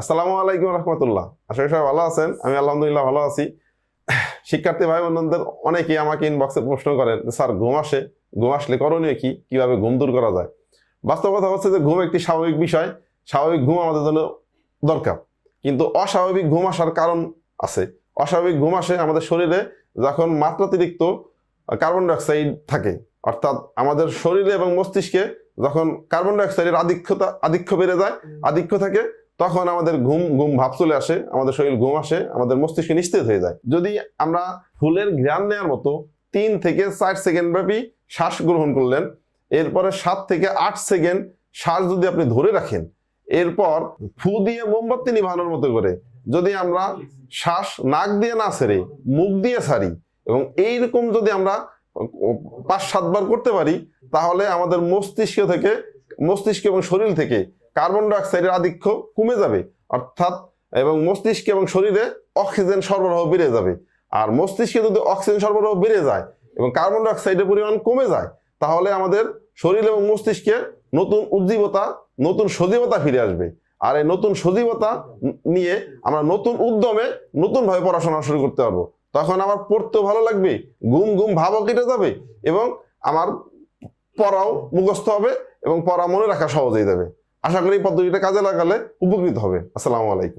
আসসালামু আলাইকুম রহমতুল্লাহ। আশা করি সবাই ভালো আছেন। আমি আলহামদুলিল্লাহ ভালো আছি। শিক্ষার্থী ভাই বোনদের অনেকেই আমাকে ইনবক্সে প্রশ্ন করেন স্যার ঘুম আসে? ঘুম আসলে করণীয় কি? কীভাবে ঘুম দূর করা যায়? বাস্তব কথা হচ্ছে যে ঘুম একটি স্বাভাবিক বিষয়। স্বাভাবিক ঘুম আমাদের জন্য দরকার। কিন্তু অস্বাভাবিক ঘুম আসার কারণ আছে। অস্বাভাবিক ঘুম আসে আমাদের শরীরে যখন মাত্রাতিরিক্ত কার্বন ডাইঅক্সাইড থাকে। অর্থাৎ আমাদের শরীরে এবং মস্তিষ্কে যখন কার্বন ডাইঅক্সাইডের আধিক্যতা আধিক্য বেড়ে যায় আধিক্য থাকে তখন আমাদের ঘুম ঘুম ভাব চলে আসে, আমাদের শরীর ঘুম আসে, আমাদের মস্তিষ্ক নিশ্চিত হয়ে যায়। যদি আমরা ফুলের ঘ্রাণ নেওয়ার মতো তিন থেকে চার সেকেন্ড ব্যাপী শ্বাস গ্রহণ করলেন, এরপরে সাত থেকে আট সেকেন্ড শ্বাস যদি আপনি ধরে রাখেন, এরপর ফু দিয়ে মোমবাতি নিভানোর মতো করে যদি আমরা শ্বাস নাক দিয়ে না সেরে, মুখ দিয়ে ছাড়ি এবং এইরকম যদি আমরা পাঁচ সাতবার করতে পারি, তাহলে আমাদের মস্তিষ্ক থেকে, মস্তিষ্ক এবং শরীর থেকে কার্বন ডাইঅক্সাইডের আধিক্য কমে যাবে, অর্থাৎ এবং মস্তিষ্ক এবং শরীরে অক্সিজেন সরবরাহ বেড়ে যাবে। আর মস্তিষ্কে যদি অক্সিজেন সরবরাহ বেড়ে যায় এবং কার্বন ডাইঅক্সাইডের পরিমাণ কমে যায়, তাহলে আমাদের শরীর এবং মস্তিষ্কে নতুন উজ্জীবতা, নতুন সজীবতা ফিরে আসবে। আর এই নতুন সজীবতা নিয়ে আমরা নতুন উদ্যমে নতুনভাবে পড়াশোনা শুরু করতে পারব। তখন আমার পড়তেও ভালো লাগবে, ঘুম ঘুম ভাবও কেটে যাবে এবং আমার পড়াও মুখস্থ হবে এবং পড়া মনে রাখা সহজ হয়ে যাবে। আশা করি এই পদ্ধতিটা কাজে লাগালে উপকৃত হবে। আসসালামু আলাইকুম।